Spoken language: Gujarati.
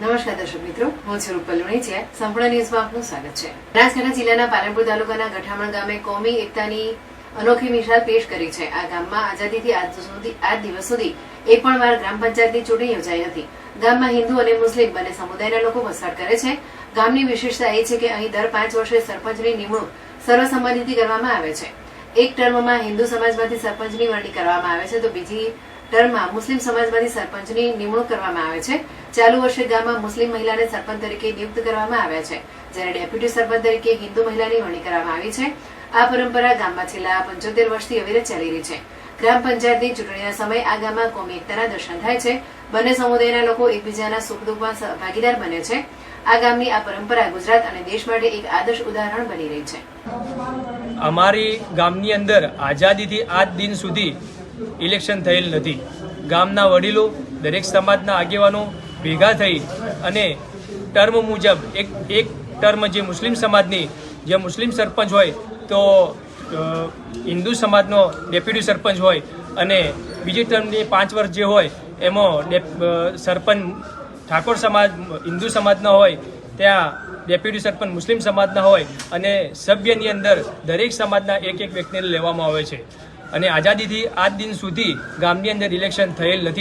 નમસ્કાર દર્શક મિત્રો, હું છું રૂપલ લુણીચિયા. સંપૂર્ણ ન્યૂઝમાં આપનું સ્વાગત છે. બનાસકાંઠા જિલ્લાના પાલનપુર તાલુકાના ગઠામણ ગામે કોમી એકતાની અનોખી મિસાલ પેશ કરી છે. આ ગામમાં આઝાદીથી આજ સુધી, આજ દિવસ સુધી એક પણ વાર ગ્રામ પંચાયતની ચૂંટણી યોજાઈ નથી ગામમાં હિન્દુ અને મુસ્લિમ બંને સમુદાયના લોકો વસવાટ કરે છે. ગામની વિશેષતા એ છે કે અહીં દર પાંચ વર્ષે સરપંચની નિમણૂક સર્વસંમતિથી કરવામાં આવે છે. એક ટર્મમાં હિન્દુ સમાજમાંથી સરપંચની વરણી કરવામાં આવે છે, તો બીજી ટર્મમાં મુસ્લિમ સમાજમાંથી સરપંચની નિમણૂક કરવામાં આવે છે. ચાલુ વર્ષે ગામમાં મુસ્લિમ મહિલાને સરપંચ તરીકે નિયુક્ત કરવામાં આવ્યા છે. જ્યારે ડેપ્યુટી સરપંચ તરીકે હિન્દુ મહિલાની વરણી કરવામાં આવી છે. આ પરંપરા ગામમાં છેલ્લા પંચોતેર વર્ષથી અવિરત ચાલી રહી છે. ગ્રામ પંચાયતની ચૂંટણીના સમયે આ ગામમાં કોમી એકતાના દર્શન થાય છે. બંને સમુદાયના લોકો એકબીજાના સુખ દુઃખમાં ભાગીદાર બને છે. આ ગામની આ પરંપરા ગુજરાત અને દેશ માટે એક આદર્શ ઉદાહરણ બની રહી છે. અમારી ગામની અંદર આઝાદીથી આજ દિન સુધી ઇલેક્શન થયેલ નથી. ગામના વડીલો, દરેક સમાજના આગેવાનો ભેગા થઈ અને ટર્મ મુજબ, એક એક ટર્મ જે મુસ્લિમ સમાજની, જે મુસ્લિમ સરપંચ હોય, તો હિન્દુ સમાજનો ડેપ્યુટી સરપંચ હોય અને બીજી ટર્મની પાંચ વર્ષ જે હોય, એમાં સરપંચ ઠાકોર સમાજ, હિન્દુ સમાજના હોય, ત્યાં ડેપ્યુટી સરપંચ મુસ્લિમ સમાજના હોય અને સભ્યની અંદર દરેક સમાજના એક એક વ્યક્તિને લેવામાં આવે છે. અને આઝાદીથી આજ દિન સુધી ગામની અંદર ઇલેક્શન થયેલ નથી.